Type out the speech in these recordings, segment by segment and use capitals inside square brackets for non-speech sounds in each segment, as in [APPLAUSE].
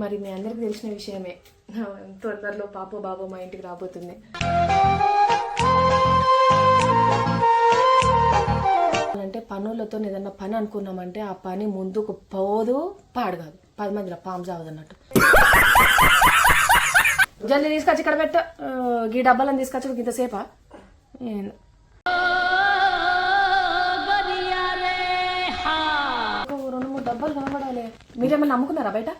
మరి మీ అందరికి తెలిసిన విషయమే. తొందరలో పాప బాబు మా ఇంటికి రాబోతుంది. అంటే పనులతో ఏదన్నా పని అనుకున్నామంటే ఆ పని ముందుకు పోదు పాడు కాదు. పది మందిలో పాము చావదు అన్నట్టు జల్దీ తీసుకొచ్చి ఇక్కడ పెట్ట. ఈ గీ డబ్బాలను తీసుకొచ్చి ఇంతసేపా రెండు మూడు డబ్బాలు కనబడాలి. మీరేమన్నా నమ్ముకున్నారా బయట?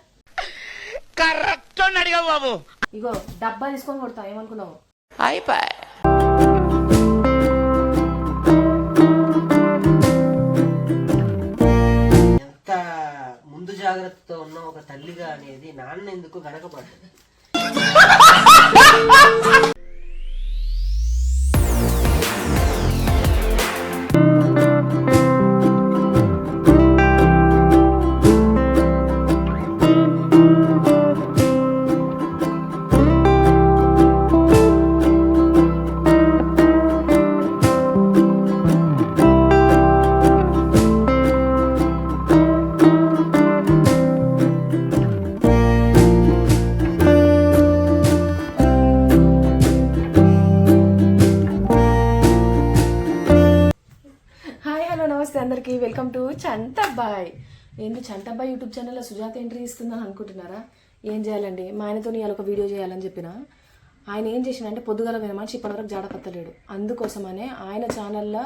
కరెక్ట్ అడిగా బాబు. ఇగో డబ్బా తీసుకొని కొడతా ఏమనుకున్నావు? అయిపోయి. ఎంత ముందు జాగ్రత్తతో ఉన్న ఒక తల్లిగా అనేది నాన్న ఎందుకు వెనకబడ్డది చంటబ్బాయ్ ఏంటి చంటబ్బాయ్ యూట్యూబ్ ఛానల్లో సుజాత ఎంట్రీ ఇస్తుందని అనుకుంటున్నారా? ఏం చేయాలండి? మా ఆయనతో నేను ఒక వీడియో చేయాలని చెప్పిన. ఆయన ఏం చేసిందంటే పొద్దుగల వినమని ఇప్పటివరకు జాడపత్తలేడు అందుకోసమనే ఆయన ఛానల్లో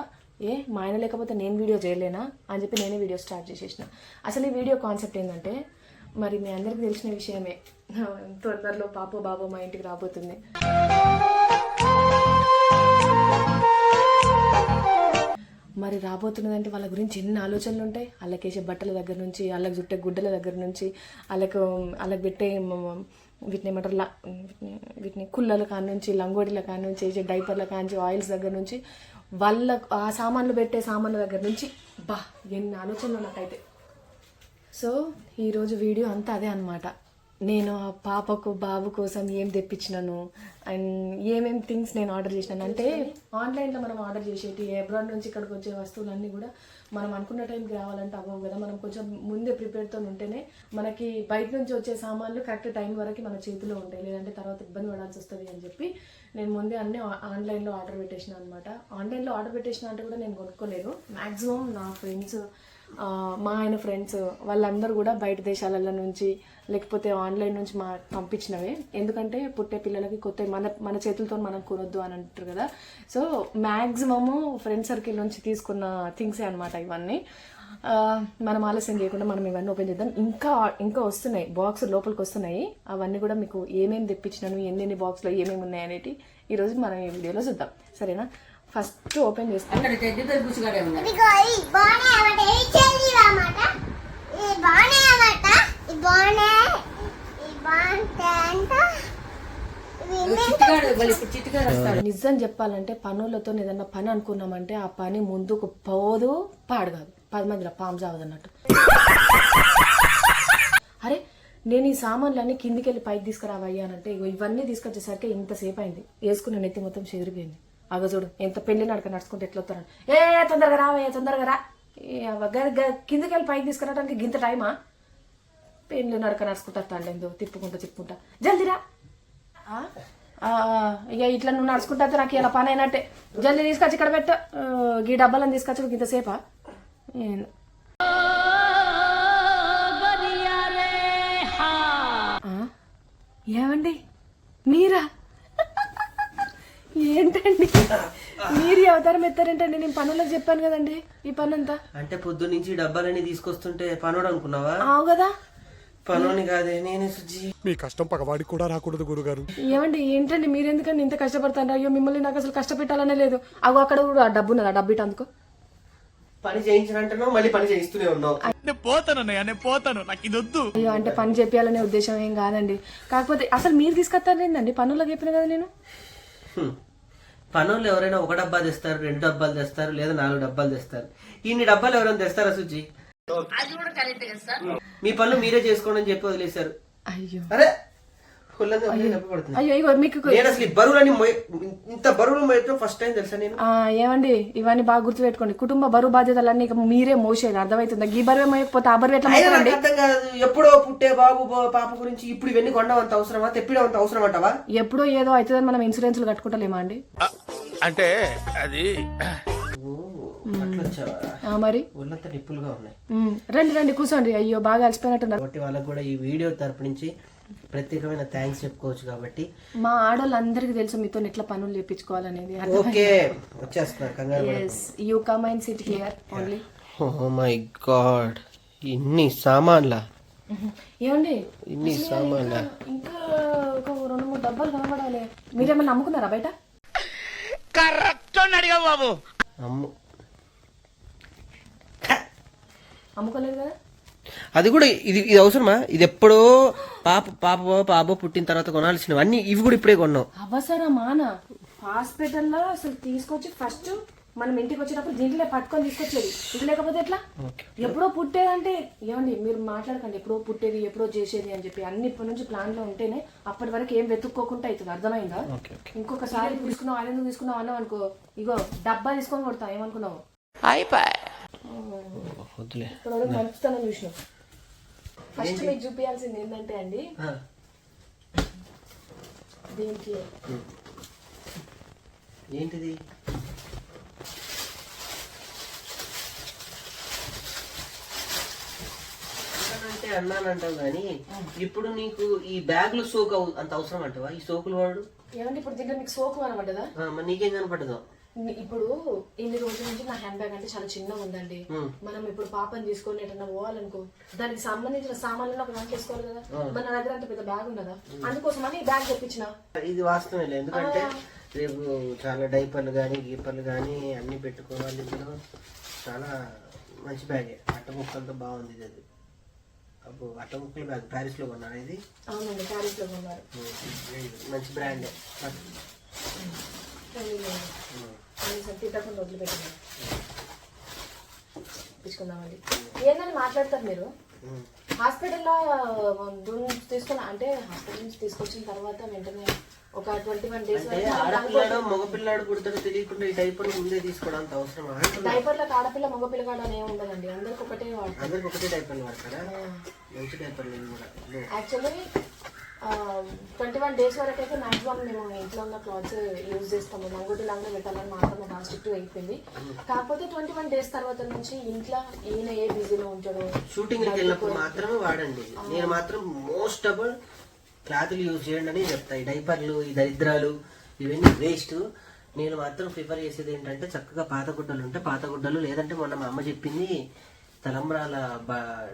ఏ మా ఆయన లేకపోతే నేను వీడియో చేయలేనా అని చెప్పి నేనే వీడియో స్టార్ట్ చేసేసిన. అసలు ఈ వీడియో కాన్సెప్ట్ ఏంటంటే మరి మీ అందరికీ తెలిసిన విషయమే. తొందరలో పాప బాబు మా ఇంటికి రాబోతుంది. మరి రాబోతున్నదంటే వాళ్ళ గురించి ఎన్ని ఆలోచనలు ఉంటాయి? వాళ్ళకేసే బట్టల దగ్గర నుంచి వాళ్ళకి చుట్టే గుడ్డల దగ్గర నుంచి వాళ్ళకు వాళ్ళకి పెట్టే వీటిని ఏమంటారు వీటిని కుళ్ళల కాడ నుంచి లంగోడీల కాడ నుంచి వేసే డైపర్ల కాడ నుంచి ఆయిల్స్ దగ్గర నుంచి వాళ్ళ ఆ సామాన్లు పెట్టే సామాన్ల దగ్గర నుంచి బా ఎన్ని ఆలోచనలు నాకైతే. సో ఈరోజు వీడియో అంతా అదే అనమాట నేను ఆ పాపకు బాబు కోసం ఏం తెప్పించినాను? అండ్ ఏమేం థింగ్స్ నేను ఆర్డర్ చేసినాను? అంటే ఆన్లైన్లో మనం ఆర్డర్ చేసేటి అబ్రాడ్ నుంచి ఇక్కడికి వచ్చే వస్తువులన్నీ కూడా మనం అనుకున్న టైంకి రావాలంటే అవ్వవు కదా. మనం కొంచెం ముందే ప్రిపేర్తో ఉంటేనే మనకి బయట నుంచి వచ్చే సామాన్లు కరెక్ట్ టైం వరకు మన చేతిలో ఉంటాయి. లేదంటే తర్వాత ఇబ్బంది పడాల్సి వస్తుంది అని చెప్పి నేను ముందే అన్ని ఆన్లైన్లో ఆర్డర్ పెట్టేసిన అనమాట ఆన్లైన్లో ఆర్డర్ పెట్టేసిన అంటే కూడా నేను కొనుక్కోలేదు. మ్యాక్సిమం నా ఫ్రెండ్స్ మా ఆయన ఫ్రెండ్స్ వాళ్ళందరూ కూడా బయట దేశాలలో నుంచి లేకపోతే ఆన్లైన్ నుంచి మా పంపించినవే. ఎందుకంటే పుట్టే పిల్లలకి కొత్త మన మన చేతులతో మనం కొనొద్దు అని అంటారు కదా. సో మ్యాక్సిమము ఫ్రెండ్ సర్కిల్ నుంచి తీసుకున్న థింగ్సే అనమాట ఇవన్నీ. మనం ఆలస్యం చేయకుండా మనం ఇవన్నీ ఓపెన్ చేద్దాం. ఇంకా ఇంకా వస్తున్నాయి. బాక్స్ లోపలికి వస్తున్నాయి. అవన్నీ కూడా మీకు ఏమేమి తెప్పించినాను ఎన్నెన్ని బాక్స్లో ఏమేమి ఉన్నాయి అనేటి ఈరోజు మనం ఈ వీడియోలో చూద్దాం. సరేనా? ఫస్ట్ ఓపెన్ చేస్తాం. నిజం చెప్పాలంటే పనులతో ఏదన్నా పని అనుకున్నామంటే ఆ పని ముందుకు పోదు పాడు కాదు. పది మందిలో పాము చావదు అన్నట్టు అరే నేను ఈ సామాన్లన్నీ కిందికి వెళ్ళి పైకి తీసుకురావయ్యా అని అంటే ఇగో ఇవన్నీ తీసుకొచ్చేసరికి ఇంతసేపు అయింది. వేసుకున్న నెత్తి మొత్తం చెదిరిపోయింది. అగ చూడు ఎంత పెళ్ళి నడక నడుచుకుంటే ఎట్లా వస్తాను ఏ తొందరగా రావయ్యా తొందరగా రా. కిందికి వెళ్ళి పైకి తీసుకురావడానికి గింత టైమా? పెళ్ళి నడక నడుచుకుంటా తాండేందో తిప్పుకుంటా తిప్పుకుంటా. జల్దిరా ఇక ఇట్లా నువ్వు నడుచుకుంటా నాకు ఇలా పని అయినట్టే. జల్దీ తీసుకొచ్చి ఇక్కడ పెట్ట. గీ డబ్బాలను తీసుకొచ్చి ఇంతసేపా? ఏమండి? మీరా? ఏంటండి? మీరు ఈ అవతారం ఎత్తారేంటండి? నేను పనులకు చెప్పాను కదండి. ఈ పని అంతా అంటే పొద్దు నుంచి డబ్బాలన్నీ తీసుకొస్తుంటే పనోడు అనుకున్నావా? ఆవు కదా? పనోని కాదే నేనే సుజ్జి మీ కష్టం పగవాడికి కూడా రాకూడదు గురుగారు. ఏమండి ఏంటండి మీరు ఎందుకండి ఇంత కష్టపడతారు అయ్యో మిమ్మల్ని నాకు అసలు కష్టపెట్టాలనే లేదు. అగో అక్కడ కూడా డబ్బు ఉన్నదా డబ్బు ఇటు అందుకో పని చేయించినంటున్నావు మళ్ళీ పని చేయిస్తూనే ఉన్నావు. నేను పోతాను నేను పోతాను. నాకు ఇది వద్దు. అయ్యో అంటే పని చెప్పాలనే ఉద్దేశం ఏం కాదండి. కాకపోతే అసలు మీరు తీసుకొస్తారేందండి? పనులకు చెప్పిన కదా నేను. పనోళ్ళు ఎవరైనా ఒక డబ్బా తెస్తారు రెండు డబ్బాలు తెస్తారు లేదా నాలుగు డబ్బాలు తెస్తారు. ఇన్ని డబ్బాలు ఎవరైనా తెస్తారా సుజ్జి మీ పనులు మీరే చేసుకోండి అని చెప్పి వదిలేశారు. అయ్యో. అరే అయ్యో. మీకు నేను అసలు బరువులని ఇంత బరువులు మోయటం ఫస్ట్ టైం తెలుసా నేను? ఆ, ఏమండి ఇవన్నీ బాగా గుర్తుపెట్టుకోండి. కుటుంబ బరువు బాధ్యతలన్నీ ఇక మీరే మోసేది అర్థమవుతుందా? ఈ బరువే మోయకపోతే ఆ బరువు ఎట్లా అర్థం కాదు. ఎప్పుడో పుట్టే బాబు బా- పాప గురించి ఇప్పుడు ఇవన్నీ కొండం అంత అవసరమా? తెప్పిడం అంత అవసరం అంటావా? ఎప్పుడో ఏదో అవుతుందని మనం ఇన్సూరెన్స్లు కట్టుకుంటలేమా అండి? అంటే అది మరి? ఒళ్ళంతా నిప్పులుగా ఉన్నాయి. రండి రండి కూర్చోండి. అయ్యో బాగా అలసిపోయినట్టున్నారు. కాబట్టి వాళ్ళకు కూడా ఈ వీడియో తరపు నుంచి ప్రత్యేకమైన థ్యాంక్స్ చెప్పుకోవచ్చు కాబట్టి. మా ఆడవాళ్ళందరికీ తెలుసు మీతో ఎట్లా పనులు చేయించుకోవాలనేది ఓకే వచ్చేస్తున్నారు కంగారు you come and sit here only oh my God ఇన్ని సామాన్లా? ఏమండి? ఇన్ని సామాన్లా? ఇంకా ఒక రెండు మూడు డబ్బాలు కనబడాలి. మీరేమన్నా నమ్ముకున్నారా బయట? కరెక్ట్ అడిగావు బాబు. అమ్ము అమ్ముకోలేదు కదా? అది కూడా ఇది ఇది అవసరమా? ఇది ఎప్పుడో పాప పాప పాప పుట్టిన తర్వాత కొనాల్సినవి. అన్ని ఇవి కూడా ఇప్పుడే కొన్నాం. అవసరమానా? హాస్పిటల్లో అసలు తీసుకొచ్చి ఫస్ట్ మనం ఇంటికి వచ్చేటప్పుడు దీంట్లో పట్టుకొని తీసుకొచ్చేది. ఇది లేకపోతే ఎట్లా? ఎప్పుడో పుట్టేదంటే ఏమండి మీరు మాట్లాడకండి ఎప్పుడో పుట్టేది ఎప్పుడో చేసేది అని చెప్పి అన్ని ఇప్పటి నుంచి ప్లాన్లో ఉంటేనే అప్పటి వరకు ఏం వెతుక్కోకుండా అవుతుంది. అర్థమైందా? ఇంకొకసారి తీసుకున్నావు అది ఎందుకు తీసుకున్నావు అన్నావు అనుకో ఇగో డబ్బా తీసుకొని కొడతా ఏమనుకున్నావు? అయిపోయి. వద్దులే. మంచితనం చూసినావు ఫస్ట్ మీకు చూపించాల్సింది ఏంటంటే అండి దీనికి ఏంటిది? అంటే అన్నానంటావు కానీ ఇప్పుడు నీకు ఈ బ్యాగ్లో సోకు అంత అవసరం అంటావా? ఈ సోకులు వాడు? ఏమంటే ఇప్పుడు దీంట్లో మీకు సోకు మరి నీకేం కనపడదు ఇప్పుడు ఇన్ని రోజుల నుంచి నా హ్యాండ్ బ్యాగ్ అంటే చాలా చిన్నగా ఉందండి. మనం ఇప్పుడు పాపని తీసుకొని ఎటన్నా పోవాలనుకో దానికి సంబంధించిన సామాన్లను ఒక దాంట్లో వేసుకోవాలి కదా. మన దగ్గర అంత పెద్ద బ్యాగ్ ఉన్నదా? అందుకోసమని ఈ బ్యాగ్ తెప్పించిన. ఇది వాస్తవమే ఎందుకంటే రేపు చాలా డైపర్లు కానీ గీపర్లు కానీ అన్ని పెట్టుకోవాలి. ఇందులో చాలా మంచి బ్యాగే. అట్ట ముక్కలతో బాగుంది ఇది అది. అప్పుడు అట్ట ముక్కల బ్యాగ్. ప్యారిస్లో కొన్నాను ఇది? అవునండి ప్యారిస్లో ఉన్నారు మంచి బ్రాండే. తిట్టకుండా వదిలిపెట్టిన. తెప్పించుకుందామండి ఏందని మాట్లాడతారు మీరు? హాస్పిటల్లో తీసుకున్న అంటే హాస్పిటల్ నుంచి తీసుకొచ్చిన తర్వాత వెంటనే ఒక ట్వంటీ వన్ డేస్ ఆడపిల్లాడు మగపిల్లాడు పుడతాడు తెలియకుండా ఈ డైపర్ ముందే తీసుకోవడం అంత అవసరం డైపర్లకు ఆడపిల్ల మగపిల్ల కాడ ఏమి ఉండదండి. అందరికి ఒకటే వాడతారు. అందరికి ఒకటే డైపర్లు వాడతారా? మంచి డైపర్లు కూడా. యాక్చువల్లీ ట్వంటీ వన్ డేస్ వరకు అయితే మాక్సిమం మేము ఇంట్లో ఉన్న క్లాత్స్ యూజ్ చేస్తాము. లంగోటి లాగా పెట్టాలని మాత్రం బాగా స్ట్రిక్ట్ అయిపోయింది. కాకపోతే ట్వంటీ వన్ డేస్ తర్వాత నుంచి ఇంట్లో ఈయన ఏ బిజీలో ఉంటాడో షూటింగ్ వెళ్ళినప్పుడు మాత్రమే వాడండి. నేను మాత్రం మోస్ట్ అబుల్ క్లాతులు యూజ్ చేయండి అని చెప్తా. ఈ డైపర్లు ఈ దరిద్రాలు ఇవన్నీ వేస్ట్ నేను మాత్రం ప్రిఫర్ చేసేది ఏంటంటే చక్కగా పాత గుడ్డలు ఉంటే పాత గుడ్డలు లేదంటే మొన్న మా అమ్మ చెప్పింది తలంబ్రాల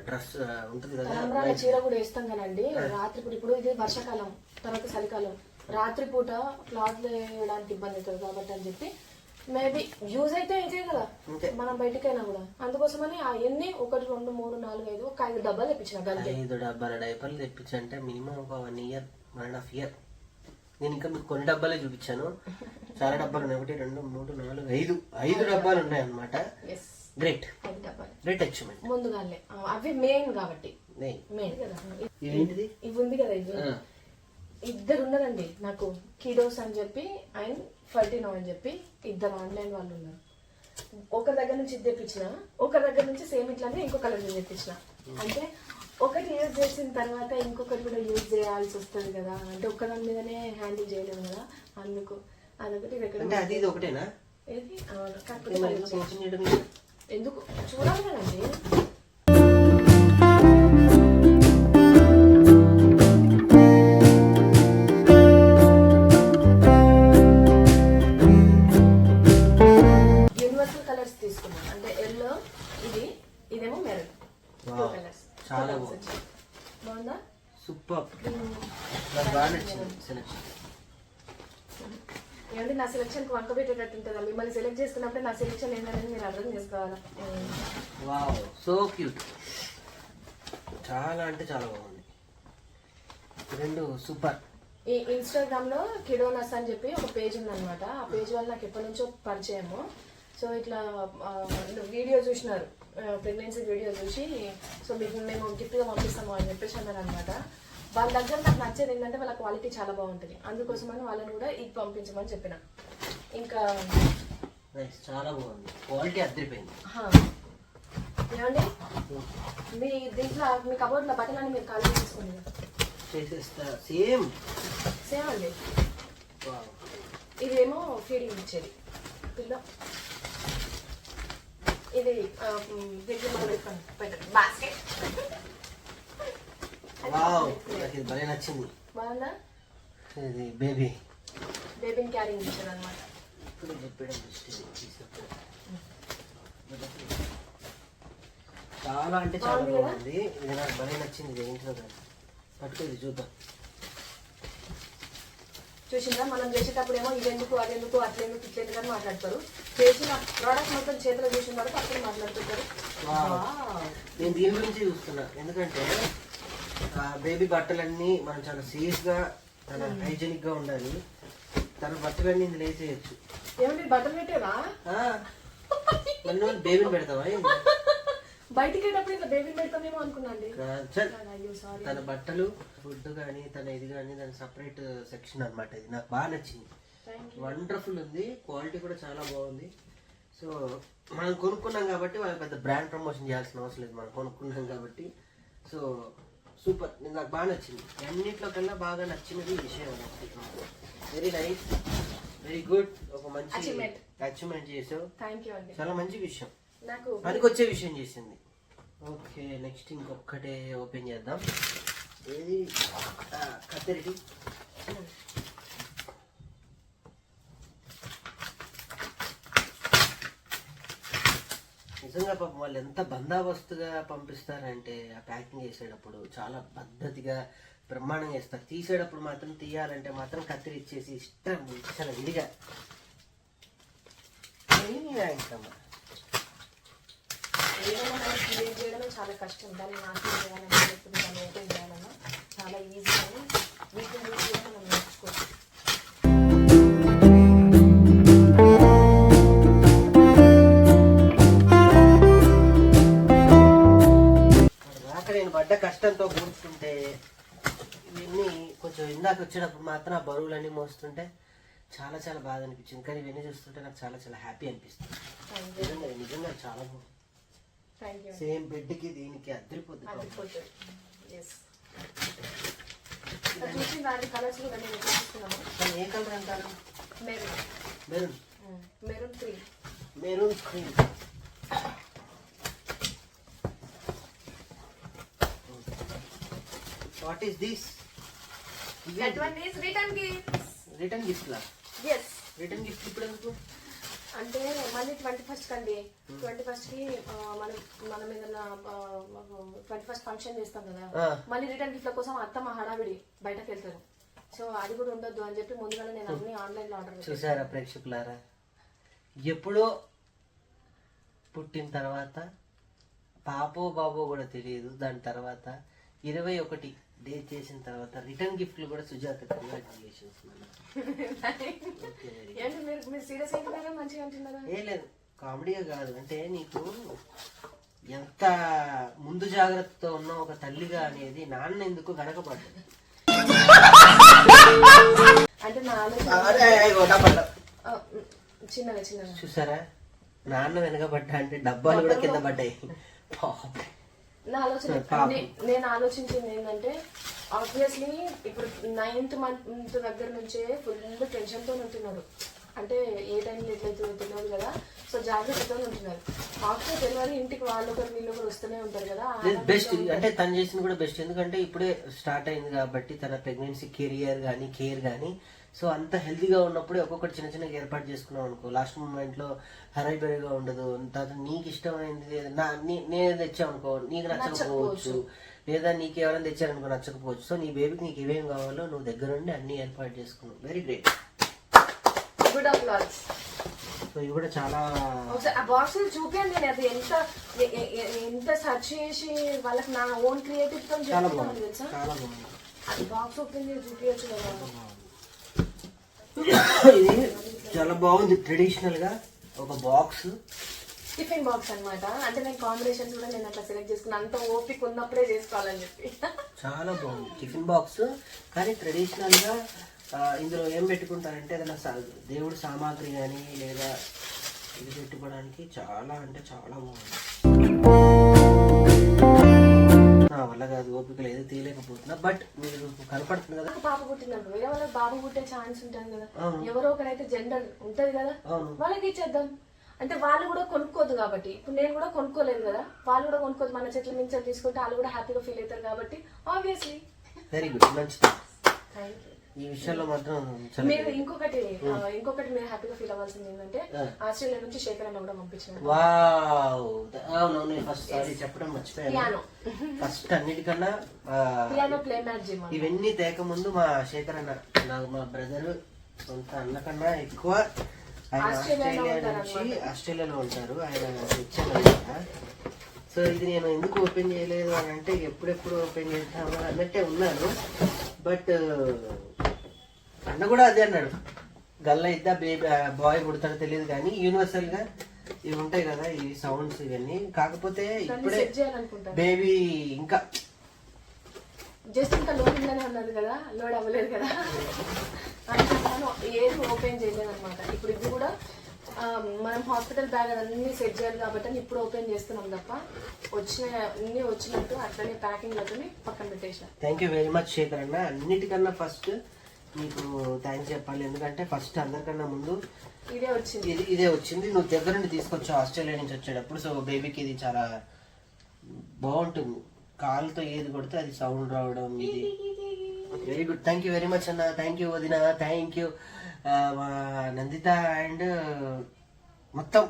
డ్రెస్ ఉంటుంది కదా? తలంబ్రాల చీర కూడా వేస్తాం కదండి. రాత్రి పూట ఇప్పుడు ఇది వర్షాకాలం తర్వాత చలికాలం. రాత్రి పూట క్లాత్ వేయడానికి ఇబ్బంది అవుతుంది కాబట్టి అని చెప్పి మేబీ యూజ్ అయితే అయితే కదా. మనం బయటకైనా కూడా. అందుకోసమని అవన్నీ ఒకటి రెండు మూడు నాలుగు ఐదు ఒక ఐదు డబ్బాలు తెప్పించిన ఐదు డబ్బాల డైపర్లు తెప్పించంటే మినిమం ఒక one year one and half year. నేను ఇంకా మీకు కొన్ని డబ్బాలే చూపించాను. చాలా డబ్బాలు ఉన్నాయి. ఒకటి రెండు మూడు నాలుగు ఐదు. ఐదు డబ్బాలు ఉన్నాయి అనమాట ఎస్ గ్రేట్ గ్రేట్ అచీవ్మెంట్ ముందుగానే. అవి మెయిన్ కాబట్టి. మెయిన్ కదా. ఏంటిది? ఇవి ఉంది కదా ఆ. ఇద్దరు ఉన్నారండి. నాకు కీడోస్ అని చెప్పి అండ్ ఫర్టినో అని చెప్పి ఇద్దరు ఆన్లైన్ వాళ్ళు ఉన్నారు. ఒక దగ్గర నుంచి ఇది తెప్పించిన ఒక దగ్గర నుంచి సేమ్ ఇట్లానే ఇంకో కలర్ తెప్పించిన. అంటే ఒకటి యూజ్ చేసిన తర్వాత ఇంకొకటి కూడా యూజ్ చేయాల్సి వస్తుంది కదా. అంటే ఒక్కదాని మీదనే హ్యాండిల్ చేయలేము కదా. అందుకు అదొకటి ఇది ఇది ఒకటేనా? కాకపోతే మరి పైన ఎందుకు ఓపెన్ చేయడం లేదు? ఎందుకు చూడాలి కదండి యూనివర్సల్ ఉంటుందా? మిమ్మల్ని సెలెక్ట్ చేసుకున్నప్పుడు నా సెలెక్షన్ ఏంటనేది మీరు అర్థం చేసుకోవాలా? వావ్ సో క్యూట్ చాలా అంటే చాలా బాగుంది. రెండు సూపర్ ఈ ఇన్స్టాగ్రామ్లో కిడోనస్ అని చెప్పి ఒక పేజ్ ఉందన్నమాట. ఆ పేజ్ వల్ల నాకు ఎప్పటి నుంచో పరిచయము. సో ఇట్లా వీడియో చూసినారు. ప్రెగ్నెన్సీ వీడియో చూసి సో మీకు మేము గిఫ్ట్గా పంపిస్తాము అని చెప్పేసి అన్నారు అనమాట వాళ్ళ దగ్గర నాకు నచ్చేది ఏంటంటే వాళ్ళ క్వాలిటీ చాలా బాగుంటుంది. అందుకోసమని వాళ్ళని కూడా ఇది పంపించమని చెప్పిన. ఇంకా చాలా బాగుంది. క్వాలిటీ అద్దరిపోయింది. ఏమండి? మీ దీంట్లో మీ కబోర్డ్లో బట్టలని మీరు ఖాళీ తీసుకోండి చేసేస్తా. సేమ్ సేమ్ అండి. ఇదేమో ఫీడింగ్ ఇచ్చేది. పిల్ల ఇది దీంట్లో మనం పెట్టుకోండి. బాస్కెట్ భలే నచ్చింది. బాగుందా? ఇది బేబీ బేబీని క్యారింగ్ ఇచ్చారు అనమాట చాలా అంటే చాలా బాగుంది ఇది నాకు భలే నచ్చింది ఇది ఏంటో కానీ పట్టుకో ఇది చూద్దాం. చూసిందా? మనం చేసేటప్పుడు ఏమో ఇదెందుకు అదెందుకు అట్లెందుకు ఇట్లెందుకు అని మాట్లాడతారు. చేసిన ప్రోడక్ట్ మొత్తం చేతిలో చూసిన వరకు అప్పుడు మాట్లాడుతుంటారు. నేను దీని గురించి చూస్తున్నా. ఎందుకంటే బేబీ బట్టలన్నీ మనం చాలా సేఫ్గా చాలా హైజీనిక్గా ఉండాలి. తన బట్టలన్నీ ఇందులో వేసేయచ్చు ఏమండి బట్టలు పెట్టేవా? నన్ను బేబీని పెడతావా? బయటికి వెళ్ళినప్పుడు ఇట్లా బేబీ పెడతామేమో అనుకున్నాండి. తన బట్టలు ఫుడ్ కానీ తన ఇది కానీ దాని సపరేట్ సెక్షన్ అన్నమాట ఇది. నాకు బాగా నచ్చింది. వండర్ఫుల్ ఉంది. క్వాలిటీ కూడా చాలా బాగుంది. సో మనం కొనుక్కున్నాం కాబట్టి వాళ్ళకి పెద్ద బ్రాండ్ ప్రమోషన్ చేయాల్సిన అవసరం లేదు. మనం కొనుక్కున్నాం కాబట్టి. So super. నేను నాకు బాగా నచ్చింది. అన్నిట్లో కన్నా బాగా నచ్చినది ఈ విషయం వెరీ నైస్ వెరీ గుడ్ ఒక మంచి. అచీవ్మెంట్ చేసావు. థ్యాంక్ యూ అండి. చాలా మంచి విషయం. నాకు పనికొచ్చే విషయం చేసింది. ఓకే నెక్స్ట్ ఇంకొకటే ఓపెన్ చేద్దాం. ఏది? ఆ, నిజంగా పాపం వాళ్ళు ఎంత బందాబస్తుగా పంపిస్తారంటే ఆ ప్యాకింగ్ చేసేటప్పుడు చాలా పద్ధతిగా బ్రహ్మాండంగా ఇస్తారు తీసేటప్పుడు మాత్రం తీయాలంటే మాత్రం కత్తిరి ఇచ్చేసి ఇష్టం చాలా విడిగా. చాలా కష్టం. దాన్ని నాకు చేయాలన్నా చాలా ఈజీ అని వీటిని పడ్డ కష్టంతో కూర్చుంటే ఇవన్నీ కొంచెం ఇందాక వచ్చేటప్పుడు మాత్రం ఆ బరువులన్నీ మోస్తుంటే చాలా చాలా బాధ అనిపించింది. కానీ ఇవన్నీ చూస్తుంటే నాకు చాలా చాలా హ్యాపీ అనిపిస్తుంది. నిజంగా నిజంగా చాలా బాగుంది. సేమ్ బెడ్కి దీనికి. అదిరిపోతుంది ఏ కలర్ అంటారు? Maroon maroon maroon cream maroon cream what is this that one is return gifts return gift లా ఎస్ రిటర్న్ గిఫ్ట్ ఇప్పుడు ఎందుకు? అంటే మళ్ళీ ట్వంటీ ఫస్ట్ కండి. ట్వంటీ ఫస్ట్కి మనం మనం ఏదైనా ట్వంటీ ఫస్ట్ ఫంక్షన్ చేస్తాం కదా. మళ్ళీ రిటర్న్ గిఫ్ట్ల కోసం అత్తమ్మ హడావిడి బయటకు వెళ్తారు సో అది కూడా ఉండొద్దు అని చెప్పి ముందుగానే నేను అన్ని ఆన్లైన్లో ఆర్డర్ చూసారా ప్రేక్షకులారా? ఎప్పుడో పుట్టిన తర్వాత పాపో బాబో కూడా తెలియదు. దాని తర్వాత ఇరవై ఒకటి డే చేసిన తర్వాత రిటర్న్ గిఫ్ట్లు కూడా సుజాత కంగ్రాచులేషన్స్ ఏ లేదు. కామెడీగా కాదు. అంటే నీకు ఎంత ముందు జాగ్రత్తతో ఉన్న ఒక తల్లిగా అనేది నాన్న ఎందుకు వెనకపడ్డది అంటే చిన్నగా చిన్నగా. చూసారా? నాన్న వెనకబడ్డా అంటే డబ్బాలు కూడా కింద పడ్డాయి. [LAUGHS] నా ఆలోచన నేను ఆలోచించింది ఏంటంటే ఆబ్వియస్లీ ఇప్పుడు నైన్త్ మంత్ దగ్గర నుంచే ఫుల్ టెన్షన్తో ఉంటున్నారు. అంటే ఏ టైంలో ఎట్లయితుందో తెలియదు కదా సో జాగ్రత్తతో ఉంటున్నారు. ఆఫ్టర్ డెలివరీ ఇంటికి వాళ్ళు ఒకరు వీళ్ళు ఒకరు వస్తూనే ఉంటారు కదా బెస్ట్ అంటే తను చేసింది కూడా బెస్ట్ ఎందుకంటే ఇప్పుడే స్టార్ట్ అయింది కాబట్టి తన ప్రెగ్నెన్సీ కెరియర్ కానీ కేర్ కానీ సో అంత హెల్తీగా ఉన్నప్పుడు ఒక్కొక్కటి చిన్న చిన్నగా ఏర్పాటు చేసుకున్నాం అనుకో. లాస్ట్ మూమెంట్లో హరైబెరీగా ఉండదు. తర్వాత నీకు ఇష్టమైనది నా నీ- నేను తెచ్చావు అనుకో నీకు నచ్చకపోవచ్చు. లేదా నీకు ఎవరైనా తెచ్చారనుకో నచ్చకపోవచ్చు. సో నీ బేబీకి నీకు ఏమేమి కావాలో నువ్వు దగ్గరుండి అన్ని ఏర్పాటు చేసుకున్నావు. వెరీ గ్రేట్ గుడ్ సో ఇవి కూడా చాలా ఆ బాక్స్ చూపించండి నేను అది ఎంత ఎంత సెర్చ్ చేసి వాళ్ళకి నా ఓన్ క్రియేటివ్తో చాలా బాగుంది. చాలా బాగుంది. అది బాక్స్ ఓపెన్ చేసి చూపించచ్చు కదా. ఇది చాలా బాగుంది. ట్రెడిషనల్గా ఒక బాక్స్ టిఫిన్ బాక్స్ అన్నమాట. అంటే నేను కాంబినేషన్స్ కూడా నేను అట్లా సెలెక్ట్ చేసుకున్నాను అంత ఓపిక ఉన్నప్పుడే చేసుకోవాలని చెప్పి. చాలా బాగుంది. టిఫిన్ బాక్స్ కానీ ట్రెడిషనల్గా ఆ, ఇందులో ఏం పెట్టుకుంటారంటే ఏదైనా సా- దేవుడి సామాగ్రి కానీ లేదా ఇది పెట్టుకోవడానికి చాలా అంటే చాలా బాగుంది. నా వల్ల కాదు ఓపిక లేదు తీయలేకపోతున్నా. బట్ మీరు కనపడుతుంది కదా. పాప పుట్టినప్పుడు వేరే వాళ్ళకి బాబు పుట్టే ఛాన్స్ ఉంటుంది కదా. ఎవరో ఒకరైతే జెండర్ ఉంటది కదా. వాళ్ళకి ఇచ్చేద్దాం. అంటే వాళ్ళు కూడా కొనుక్కోదు కాబట్టి. ఇప్పుడు నేను కూడా కొనుక్కోలేదు కదా. వాళ్ళు కూడా కొనుక్కోదు. మన చెట్ల నుంచి తీసుకుంటే వాళ్ళు కూడా హ్యాపీగా ఫీల్ అవుతారు కాబట్టి ఆబ్వియస్లీ వెరీ గుడ్ మంచిది. థ్యాంక్ యూ ఈ విషయంలో మాత్రం మీరు ఇంకొకటి ఇంకొకటి మీరు హ్యాపీగా ఫీల్ అవ్వాల్సింది ఏంటంటే. ఆస్ట్రేలియా నుంచి శేఖర్ అన్న కూడా పంపించాను వావ్. అవునవును నేను ఫస్ట్ సారీ చెప్పడం మర్చిపోయాను. పియానో ఫస్ట్ అన్నిటికన్నా పియానో ప్లే మ్యాట్ జిమ్ ఇవన్నీ తేక ముందు మా శేఖర్ అన్న నాకు మా బ్రదర్ సొంత అన్న కన్నా ఎక్కువ ఆయన ఆస్ట్రేలియాలో ఆస్ట్రేలియా ఉంటారు నుంచి ఆస్ట్రేలియాలో ఉంటారు. ఆయన తెచ్చారు అనమాట సో ఇది నేను ఎందుకు ఓపెన్ చేయలేదు అని అంటే ఎప్పుడెప్పుడు ఓపెన్ చేస్తాను అన్నట్టే ఉన్నాను. బట్ అన్న కూడా అదే అన్నాడు. గల్ల ఇద్దా బేబీ బాయ్ పుడతాడో తెలియదు కానీ యూనివర్సల్గా ఇవి ఉంటాయి కదా ఈ సౌండ్స్ ఇవన్నీ. కాకపోతే ఇప్పుడే బేబీ ఇంకా జస్ట్ ఇంకా లోడింగ్లోనే ఉన్నది కదా లోడ్ అవ్వలేదు కదా. ఏది ఓపెన్ చేయలేదు అనమాట ఇప్పుడు ఇది కూడా మనం హాస్పిటల్ బ్యాగ్ అన్ని సెట్ చేయాలి కాబట్టి ఇప్పుడు ఓపెన్ చేస్తున్నాం తప్ప వచ్చిన అన్ని వచ్చినట్టు అట్లనే ప్యాకింగ్ అతని పక్కన పెట్టేసిన. Thank you very much Shekhar అన్న. అన్నిటికన్నా ఫస్ట్ మీకు థ్యాంక్స్ చెప్పాలి. ఎందుకంటే ఫస్ట్ అందరికన్నా ముందు ఇదే వచ్చింది. ఇది ఇదే వచ్చింది. నువ్వు దగ్గర నుండి తీసుకొచ్చావు ఆస్ట్రేలియా నుంచి వచ్చేటప్పుడు. సో బేబీకి ఇది చాలా బాగుంటుంది. కాలుతో ఏది కొడితే అది సౌండ్ రావడం ఇది. Very good thank you very much అన్న. థ్యాంక్ యూ వదిన. థ్యాంక్ యూ మా నందిత అండ్ మొత్తం.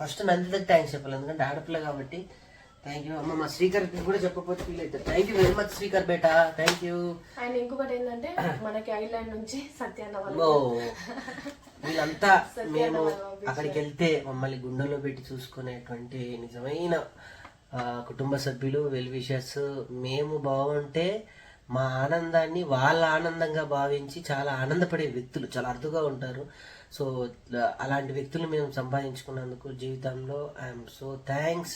ఫస్ట్ నందితకి థ్యాంక్స్ చెప్పాలి. ఎందుకంటే ఆడపిల్ల కాబట్టి థ్యాంక్ యూ అమ్మ మా శ్రీకర్కి కూడా చెప్పకపోతే ఫీల్ అవుతారు thank you very much Srikar beta. Thank you and ఇంకొకటి ఏంటంటే మనకి ఐలాండ్ నుంచి సత్యాన్న ఓ వాళ్ళు వీళ్ళంతా మేము అక్కడికి వెళ్తే మమ్మల్ని గుండెలో పెట్టి చూసుకునేటువంటి నిజమైన కుటుంబ సభ్యులు వెల్ విషర్స్ మేము బాగుంటే మా ఆనందాన్ని వాళ్ళ ఆనందంగా భావించి చాలా ఆనందపడే వ్యక్తులు. చాలా అరుదుగా ఉంటారు. సో అలాంటి వ్యక్తులు మేము సంపాదించుకున్నందుకు జీవితంలో ఐఎమ్ సో థ్యాంక్స్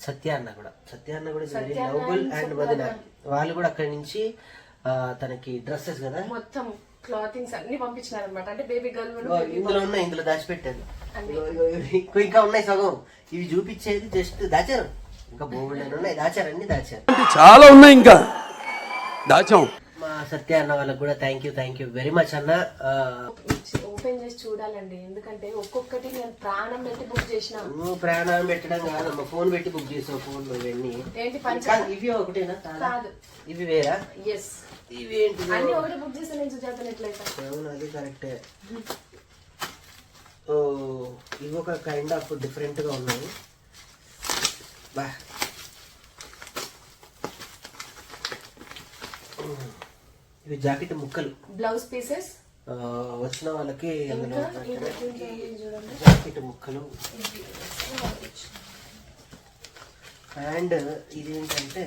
సత్య అన్న కూడా. సత్య అన్న కూడా వెరీ లవబుల్ అండ్ వదిన వాళ్ళు కూడా అక్కడి నుంచి తనకి డ్రెస్సెస్ కదా? మొత్తం క్లాతింగ్స్ అన్ని పంపించినారు అనమాట అంటే బేబీ గర్ల్ ఇందులో ఉన్నాయి ఇందులో దాచిపెట్టాను. ఇగో, ఇగో, ఇవి. ఇంకో ఇంకా ఉన్నాయి సగం. ఇవి చూపించేది జస్ట్ దాచారు. ఇంకా బోల్డ్ ఉన్నాయి. దాచారు అన్ని దాచారు. చాలా ఉన్నాయి ఇంకా. దాచాం. సత్య అన్న వాళ్ళకి కూడా thank you thank you very much అన్న. ఓపెన్ చేసి చూడాలండి. ఎందుకంటే ఒక్కొక్కటి నేను ప్రాణం పెట్టి బుక్ చేసిన. నువ్వు ప్రాణాలు పెట్టడం కాదమ్మా ఫోన్ పెట్టి బుక్ చేసావు ఫోన్ ఇవన్నీ. ఏంటి పంచ ఇవి ఒకటేనా కాదా? ఇవి వేరా? ఎస్ ఇవి ఏంటి అన్ని ఒకటి బుక్ చేస్తే నేను సుజాతని ఎట్లయితా అవును అది కరెక్టే ఓ ఇవి ఒక కైండ్ ఆఫ్ డిఫరెంట్గా ఉన్నాయి. బా. ఇవి జాకెట్ ముక్కలు. బ్లౌజ్ పీసెస్ వచ్చిన వాళ్ళకి అందులో జాకెట్ ముక్కలు. అండ్ ఇది ఏంటంటే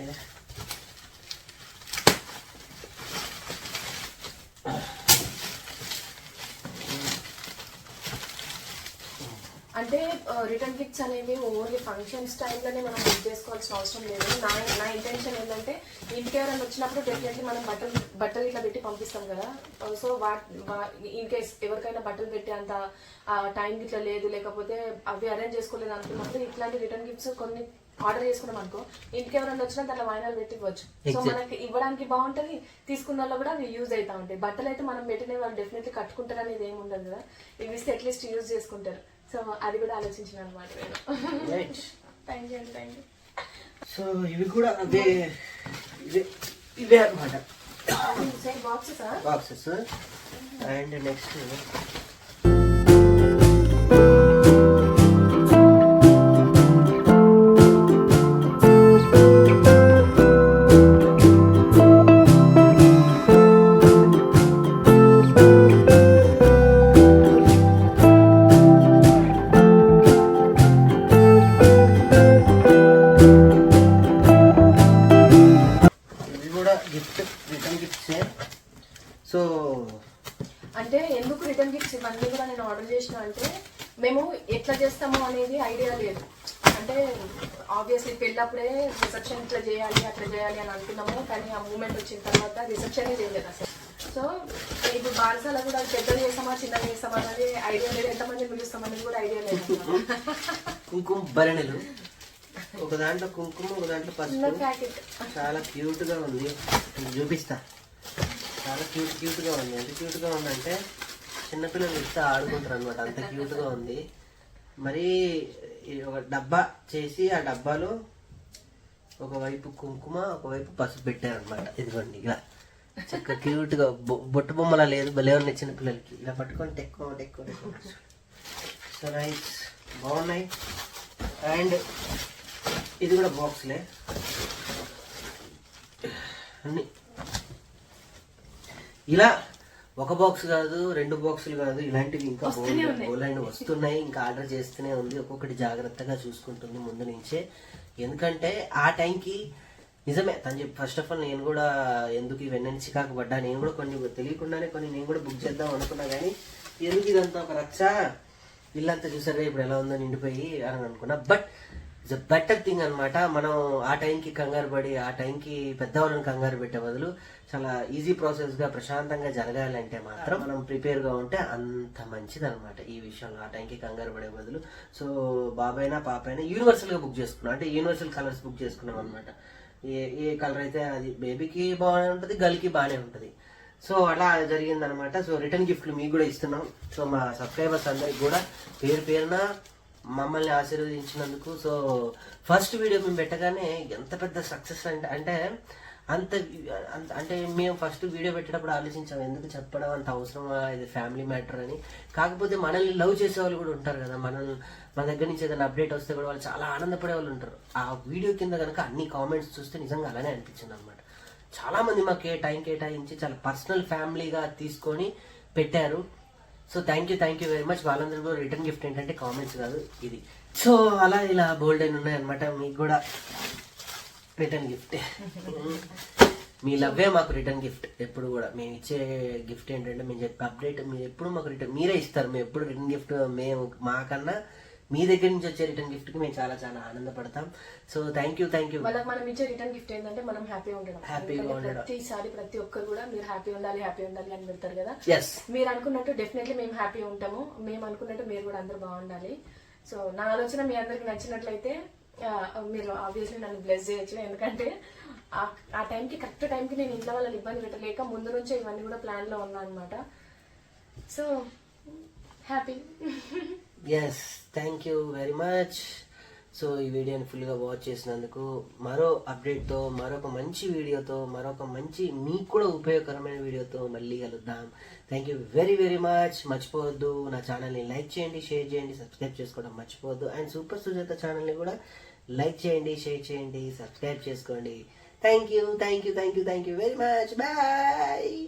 అంటే రిటర్న్ గిఫ్ట్స్ అనేవి ఓన్లీ ఫంక్షన్స్ టైంలోనే మనం బుక్ చేసుకోవాల్సిన అవసరం లేదు. నా నా ఇంటెన్షన్ ఏంటంటే ఇంటికి ఎవరైనా వచ్చినప్పుడు డెఫినెట్లీ మనం బట్టలు బట్టలు ఇట్లా పెట్టి పంపిస్తాం కదా. సో వాట్ ఇన్ కేస్ ఎవరికైనా బట్టలు పెట్టి అంత టైం ఇట్లా లేదు లేకపోతే అవి అరేంజ్ చేసుకోలేదు అనుకున్నప్పుడు ఇట్లాంటి రిటర్న్ గిఫ్ట్స్ కొన్ని ఆర్డర్ చేసుకున్నాం అనుకో ఇంటికి ఎవరైనా వచ్చినా దాంట్లో వాయినాలు పెట్టి ఇవ్వచ్చు. సో మనకి ఇవ్వడానికి బాగుంటది తీసుకున్న వాళ్ళు కూడా అవి యూజ్ అవుతా ఉంటాయి. బట్టలు అయితే మనం పెట్టిన వాళ్ళు డెఫినెట్లీ కట్టుకుంటారు అనేది ఏమి ఉండదు కదా. ఇవి ఇస్తే అట్లీస్ట్ యూజ్ చేసుకుంటారు. సో అది కూడా ఆలోచించిన అనమాట నేను thank you thank you so ఇవి కూడా అవే ఇవే ఇవే అన్నమాట. Same boxes boxes and next మేము ఎట్లా చేస్తాము అనేది ఐడియా లేదు. అంటే ఆబ్వియస్లీ పెళ్ళప్పుడే రిసెప్షన్ ఇట్లా చేయాలి అట్లా చేయాలి అని అనుకున్నాము. కానీ ఆ మూమెంట్ వచ్చిన తర్వాత రిసెప్షన్ చేయలేదు అసలు. సో ఇప్పుడు బారసాల కూడా పెద్దలు చేస్తామా చిన్నగా చేస్తామా అనేది ఐడియా లేదు. ఎంతమంది పిలుస్తామనేది కూడా ఐడియా లేదు. కుంకుమ భరణిలు ఒక దాంట్లో కుంకుమ ఒక దాంట్లో చిన్న పసుపు ప్యాకెట్. చాలా క్యూట్గా ఉంది. చూపిస్తా. చాలా క్యూట్ క్యూట్గా ఉంది. ఎంత క్యూట్గా ఉందంటే చిన్నపిల్లలు ఇస్తే ఆడుకుంటారు అనమాట అంత క్యూట్గా ఉంది. మరి ఒక డబ్బా చేసి ఆ డబ్బాలో ఒకవైపు కుంకుమ ఒకవైపు పసుపు పెట్టారనమాట ఇదిగోండి ఇలా. చక్క క్యూట్గా బొ- బొట్టు బొమ్మలా లేదు. భలే ఉన్నాయి చిన్నపిల్లలకి. ఇలా పట్టుకొని టెక్కువ టెక్కువ సో నైస్. బాగున్నాయి. అండ్ ఇది కూడా బాక్స్లే. అన్ని. ఇలా ఒక బాక్స్ కాదు రెండు బాక్సులు కాదు ఇలాంటివి ఇంకా బోల్డ్ వస్తున్నాయి. ఇంకా ఆర్డర్ చేస్తూనే ఉంది. ఒక్కొక్కటి జాగ్రత్తగా చూసుకుంటుంది ముందు నుంచే. ఎందుకంటే ఆ టైంకి నిజమే తను చెప్పి ఫస్ట్ ఆఫ్ ఆల్ నేను కూడా ఎందుకు ఇవన్నీ చికాకు పడ్డా? నేను కూడా కొన్ని తెలియకుండానే కొన్ని నేను కూడా బుక్ చేద్దాం అనుకున్నా కానీ ఎందుకు ఇదంతా ఒక రచ్చ? ఇల్లంతా చూసారుగా ఇప్పుడు ఎలా ఉందో నిండిపోయి అని అనుకున్నా. But it's a better thing అనమాట మనం ఆ టైంకి కంగారు పడి ఆ టైంకి పెద్దవాళ్ళని కంగారు పెట్టే బదులు చాలా ఈజీ ప్రాసెస్గా ప్రశాంతంగా జరగాలంటే మాత్రం మనం ప్రిపేర్గా ఉంటే అంత మంచిది అనమాట ఈ విషయంలో. ఆ టైంకి కంగారు పడే బదులు. సో బాబైనా పాపైనా యూనివర్సల్గా బుక్ చేసుకున్నాం. అంటే యూనివర్సల్ కలర్స్ బుక్ చేసుకున్నాం అనమాట ఏ ఏ కలర్ అయితే అది బేబీకి బాగానే ఉంటుంది గర్ల్కి బాగానే ఉంటుంది. సో అలా జరిగింది అనమాట సో రిటర్న్ గిఫ్ట్లు మీకు కూడా ఇస్తున్నాం. సో మా సబ్స్క్రైబర్స్ అందరికి కూడా పేరు పేరున మమ్మల్ని ఆశీర్వదించినందుకు. సో ఫస్ట్ వీడియో మేము పెట్టగానే ఎంత పెద్ద సక్సెస్ అంటే అంటే అంత అంత అంటే మేము ఫస్ట్ వీడియో పెట్టేటప్పుడు ఆలోచించాం ఎందుకు చెప్పడం అంత అవసరమా ఇది ఫ్యామిలీ మ్యాటర్ అని. కాకపోతే మనల్ని లవ్ చేసే వాళ్ళు కూడా ఉంటారు కదా మనల్ని మన దగ్గర నుంచి ఏదైనా అప్డేట్ వస్తే కూడా వాళ్ళు చాలా ఆనందపడే వాళ్ళు ఉంటారు. ఆ వీడియో కింద కనుక అన్ని కామెంట్స్ చూస్తే నిజంగా అలానే అనిపించింది అనమాట చాలామంది మాకు మాకు టైం కేటాయించి చాలా పర్సనల్ ఫ్యామిలీగా తీసుకొని పెట్టారు. So thank you thank you very much వాళ్ళందరూ కూడా రిటర్న్ గిఫ్ట్ ఏంటంటే కామెంట్స్ కాదు ఇది. సో అలా ఇలా బోల్డ్ అయిన ఉన్నాయన్నమాట మీకు కూడా రిటర్న్ గిఫ్ట్ [LAUGHS] మీ లవ్వే మాకు రిటర్న్ గిఫ్ట్ ఎప్పుడు కూడా. మేము ఇచ్చే గిఫ్ట్ ఏంటంటే మేము చెప్పే అప్డేట్ మీరు ఎప్పుడు మాకు రిటర్న్ మీరే ఇస్తారు. మేము ఎప్పుడు రిటర్న్ గిఫ్ట్ మేము మాకన్నా మీ దగ్గర నుంచి వచ్చే రిటర్న్ గిఫ్ట్కి మేము చాలా చాలా ఆనందపడతాం. So thank you thank you వాళ్ళకి మనం ఇచ్చే రిటర్న్ గిఫ్ట్ ఏంటంటే మనం హ్యాపీ ఉండడం. హ్యాపీగా ఉండడం. ప్రతిసారి ప్రతి ఒక్కరు కూడా మీరు హ్యాపీ ఉండాలి హ్యాపీ ఉండాలి అని పెడతారు కదా. ఎస్ మీరు అనుకున్నట్టు డెఫినెట్లీ మేము హ్యాపీ ఉంటాము. మేము అనుకున్నట్టు మీరు కూడా అందరూ బాగుండాలి. సో నా ఆలోచన మీ అందరికి నచ్చినట్లయితే మీరు ఆబ్వియస్లీ నన్ను బ్లెస్ చేయొచ్చు ఎందుకంటే ఆ- టైంకి కరెక్ట్ టైంకి నేను ఇంట్లో వాళ్ళని ఇబ్బంది పెట్టలేక ముందు నుంచే ఇవన్నీ కూడా ప్లాన్లో ఉన్నా అనమాట so happy yes thank you very much so ఈ వీడియోని ఫుల్గా వాచ్ చేసినందుకు మరో అప్డేట్తో మరొక మంచి వీడియోతో మరొక మంచి మీకు కూడా ఉపయోగకరమైన వీడియోతో మళ్ళీ కలుద్దాం. Thank you very very much మర్చిపోవద్దు. నా ఛానల్ని లైక్ చేయండి షేర్ చేయండి సబ్స్క్రైబ్ చేసుకోవడం మర్చిపోవద్దు. అండ్ సూపర్ సుజాత ఛానల్ని కూడా లైక్ చేయండి షేర్ చేయండి సబ్స్క్రైబ్ చేసుకోండి. Thank you thank you thank you thank you very much bye